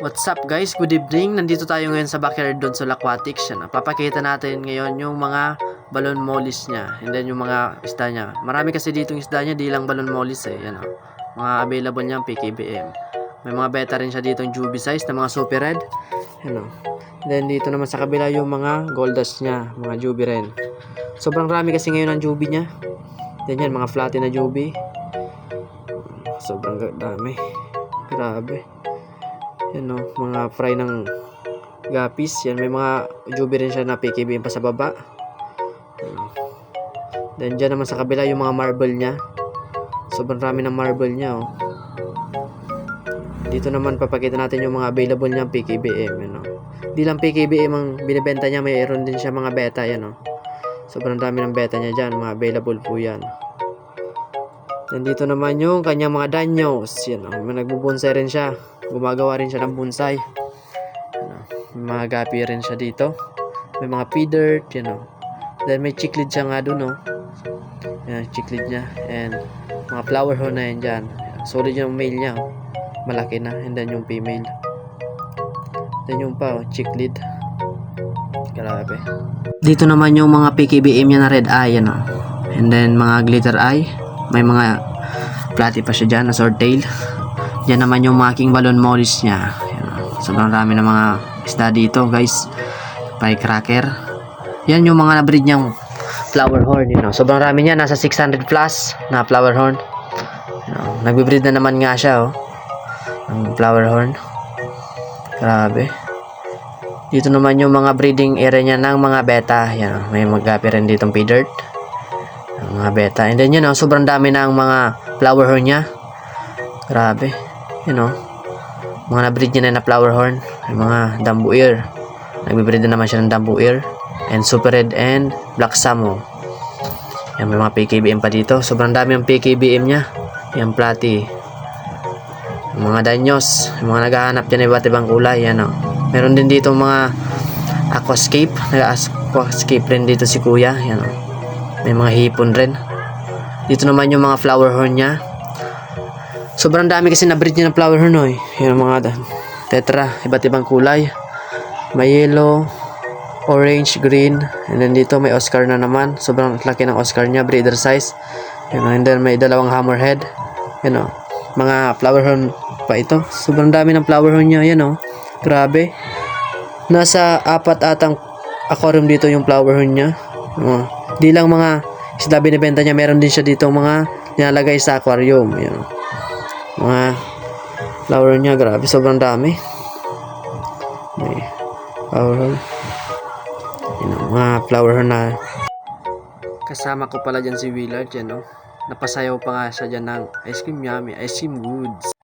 What's up guys? Good evening. Nandito tayo ngayon sa backyard doon sa Aquatics. Ah. papakita natin ngayon yung mga balon mollies niya. And then yung mga isda niya. Marami kasi dito yung isda niya, di lang balon mollies eh. Yan, ah. Mga available niya PKBM. May mga beta rin siya dito yung Juby size na mga super red. Ah. Then dito naman sa kabila yung mga goldas niya, mga Juby rin. Sobrang rami kasi ngayon ang Juby niya. Then yan, mga flatten na Juby. Sobrang dami. Grabe. Yan o, mga fry ng gapis. Yan, may mga jubi rin siya na PKB pa sa baba. Then dyan naman sa kabila yung mga marble niya. Sobrang rami ng marble niya oh. Dito naman papakita natin yung mga available niyang PKBM. Yan, oh. Di lang PKBM ang binibenta niya, mayroon din siya mga beta. Yan, oh. Sobrang dami ng beta niya dyan. Mga available po yan. Then dito naman yung kanyang mga danyos. Yan, oh. May nagbubonsai rin siya. Gumagawa rin siya ng bonsai. Ano, may rin siya dito. May mga dirt, you know. Then may chicklid siya nga dun, no. Yan, chicklid niya. And mga flower horn na yan dyan. Solid yung male niya, oh. Malaki na. And then yung female. Then yung pa, oh, chicklid. Grabe. Dito naman yung mga PKBM niya na red eye, ano. And then mga glitter eye. May mga platy pa siya dyan na swordtail. Yan naman yung making balon mollies niya. Sobrang dami ng mga isda dito, guys. Firecracker. Yan yung mga na-breed niyang flower horn, you know. Sobrang dami niya, nasa 600 plus na flower horn. You know, nagbe-breed na naman nga siya, oh. Ang flower horn. Grabe. Dito naman yung mga breeding area niya ng mga beta. Yan, oh. may magapi rin ditong pea dirt. Ang mga beta. And then yun, oh, sobrang dami na ang mga flower horn niya. Grabe. You know, mga na-breed niya na na flower horn. Mga dambu ear. Nagbe-breed na naman siya ng dambu ear. And super red and black samo. Yan, may mga PKBM pa dito. Sobrang dami ang PKBM niya. Yan. Yung mga danyos. Yung mga naghahanap dyan iba't ibang kulay. Yan, oh. Meron din dito mga aquascape. Nag-aquascape rin dito si kuya. Yan, oh. May mga hipon rin. Dito naman yung mga flower horn niya. Sobrang dami kasi na-breed niya ng flower horn, oy. Yan ang mga tetra, iba't ibang kulay. May yellow, orange, green, and then dito may Oscar na naman. Sobrang laki ng Oscar niya, breeder size. Yan, and then may dalawang hammerhead. Yan o, mga flower horn pa ito. Sobrang dami ng flower horn niya, yan o. Grabe. Nasa apat atang aquarium dito yung flower horn niya. Oh, di lang mga isda binibenta niya, meron din siya dito mga nilalagay sa aquarium. Yan. Mga flower niya, grabe, sobrang dami. May flower. Yan, oh, mga flower na kasama ko pala dyan si Willard yan, no? Napasayaw pa nga siya dyan ng ice cream yummy, ice cream goods.